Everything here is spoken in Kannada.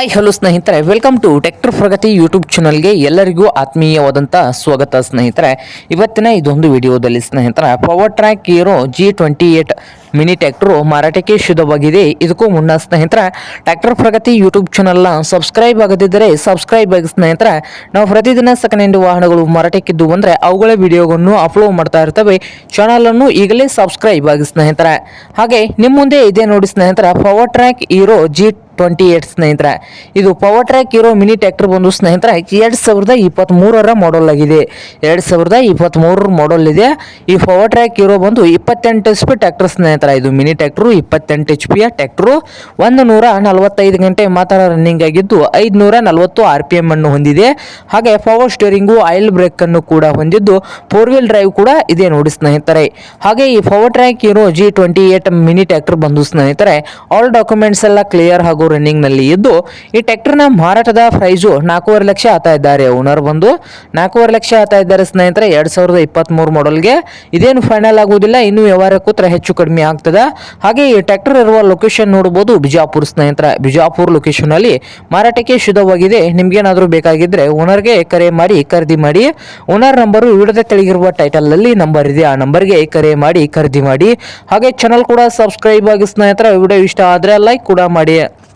ಹಾಯ್ ಹಲೋ ಸ್ನೇಹಿತರೆ. Welcome to tractor Pragati YouTube ಚಾನಲ್ಗೆ ಎಲ್ಲರಿಗೂ ಆತ್ಮೀಯವಾದಂಥ ಸ್ವಾಗತ, ಸ್ನೇಹಿತರೆ. ಇವತ್ತಿನ ಇದೊಂದು ವಿಡಿಯೋದಲ್ಲಿ ಸ್ನೇಹಿತರೆ Powertrac Euro G twenty eight mini tractor ಮಾರಾಟಕ್ಕೆ ಶುದ್ಧವಾಗಿದೆ. ಇದಕ್ಕೂ ಮುನ್ನ ಸ್ನೇಹಿತರ ಟ್ರ್ಯಾಕ್ಟರ್ ಪ್ರಗತಿ ಯೂಟ್ಯೂಬ್ ಚಾನಲ್ನ ಸಬ್ಸ್ಕ್ರೈಬ್ ಆಗದಿದ್ದರೆ ಸಬ್ಸ್ಕ್ರೈಬ್ ಆಗಿ ಸ್ನೇಹಿತರ, ನಾವು ಪ್ರತಿದಿನ ಸೆಕೆಂಡ್ ವಾಹನಗಳು ಮಾರಾಟಕ್ಕಿದ್ದು ಅಂದರೆ ಅವುಗಳ ವಿಡಿಯೋಗಳನ್ನು ಅಪ್ಲೋಡ್ ಮಾಡ್ತಾ ಇರ್ತವೆ. ಚಾನಲನ್ನು ಈಗಲೇ ಸಬ್ಸ್ಕ್ರೈಬ್ ಆಗಿ ಸ್ನೇಹಿತರ. ಹಾಗೆ ನಿಮ್ಮ ಮುಂದೆ ಇದೆ ನೋಡಿ ಸ್ನೇಹಿತರ, Powertrac Euro G twenty eight ಸ್ನೇಹಿತರೆ. ಇದು ಪವರ್ ಟ್ರ್ಯಾಕ್ ಇರೋ ಮಿನಿ ಟ್ರ್ಯಾಕ್ಟರ್ ಬಂದು ಸ್ನೇಹಿತರೆ, ಎರಡು ಸಾವಿರದ ಇಪ್ಪತ್ತ್ಮೂರರ ಮಾಡಲ್ ಆಗಿದೆ. ಎರಡು ಸಾವಿರದ ಇಪ್ಪತ್ತ್ಮೂರರ ಮಾಡಲ್ ಇದೆ. ಈ ಪವರ್ ಟ್ರ್ಯಾಕ್ ಇರೋ ಬಂದು ಇಪ್ಪತ್ತೆಂಟು ಸ್ಪೀಡ್ ಟ್ಯಾಕ್ಟರ್ ಸ್ನೇಹಿತರೆ. ಇದು ಮಿನಿ ಟ್ಯಾಕ್ಟ್ರು ಇಪ್ಪತ್ತೆಂಟು ಎಚ್ ಪಿಯ ಟ್ಯಾಕ್ಟ್ರು ಒಂದು ನೂರ ನಲವತ್ತೈದು ಗಂಟೆ ಮಾತ್ರ ರನ್ನಿಂಗ್ ಆಗಿದ್ದು ಐದುನೂರ ನಲವತ್ತು ಆರ್ ಪಿ ಎಂ ಅನ್ನು ಹೊಂದಿದೆ. ಹಾಗೆ ಪವರ್ ಸ್ಟೇರಿಂಗು ಆಯಿಲ್ ಬ್ರೇಕ್ ಅನ್ನು ಕೂಡ ಹೊಂದಿದ್ದು ಫೋರ್ ವೀಲ್ ಡ್ರೈವ್ ಕೂಡ ಇದೆ ನೋಡಿ ಸ್ನೇಹಿತರೆ. ಹಾಗೆ ಈ Powertrac Euro G twenty eight mini tractor ಬಂದು ಸ್ನೇಹಿತರೆ ಆಲ್ ಡಾಕ್ಯುಮೆಂಟ್ಸ್ ಎಲ್ಲ ಕ್ಲಿಯರ್ ಹಾಗೂ ರನ್ನಿಂಗ್ನಲ್ಲಿ ಇದ್ದು, ಈ ಟ್ರ್ಯಾಕ್ಟರ್ನ ಮಾರಾಟದ ಪ್ರೈಸು ನಾಲ್ಕೂವರೆ ಲಕ್ಷ ಆತಾ ಇದ್ದಾರೆ. ಓನರ್ ಬಂದು ನಾಲ್ಕೂವರೆ ಲಕ್ಷ ಆತಾ ಇದ್ದಾರೆ ಸ್ನೇಹಿತರೆ, ಎರಡ್ ಸಾವಿರದ ಇಪ್ಪತ್ತ್ ಮೂರು ಮಾಡಲ್ಗೆ ಇದೇನು ಫೈನಲ್ ಆಗುವುದಿಲ್ಲ, ಇನ್ನು ವ್ಯವಹಾರ ಕೂತ್ರ ಹೆಚ್ಚು ಕಡಿಮೆ ಆಗ್ತದೆ. ಹಾಗೆ ಈ ಟ್ರ್ಯಾಕ್ಟರ್ ಇರುವ ಲೊಕೇಶನ್ ನೋಡಬಹುದು. ಬಿಜಾಪುರ ಸ್ನೇಹಿತರ, ಬಿಜಾಪುರ ಲೊಕೇಶನ್ ಅಲ್ಲಿ ಮಾರಾಟಕ್ಕೆ ಶುದ್ಧವಾಗಿದೆ. ನಿಮ್ಗೇನಾದ್ರೂ ಬೇಕಾಗಿದ್ರೆ ಓನರ್ಗೆ ಕರೆ ಮಾಡಿ, ಖರೀದಿ ಮಾಡಿ. ಓನರ್ ನಂಬರು ವಿಡಿಯೋದ ತೆಳಗಿರುವ ಟೈಟಲ್ ಅಲ್ಲಿ ನಂಬರ್ ಇದೆ. ಆ ನಂಬರ್ಗೆ ಕರೆ ಮಾಡಿ, ಖರೀದಿ ಮಾಡಿ. ಹಾಗೆ ಚಾನಲ್ ಕೂಡ ಸಬ್ಸ್ಕ್ರೈಬ್ ಆಗಿ ಸ್ನೇಹಿತರ, ವಿಡಿಯೋ ಇಷ್ಟ ಆದ್ರೆ ಲೈಕ್ ಕೂಡ ಮಾಡಿ.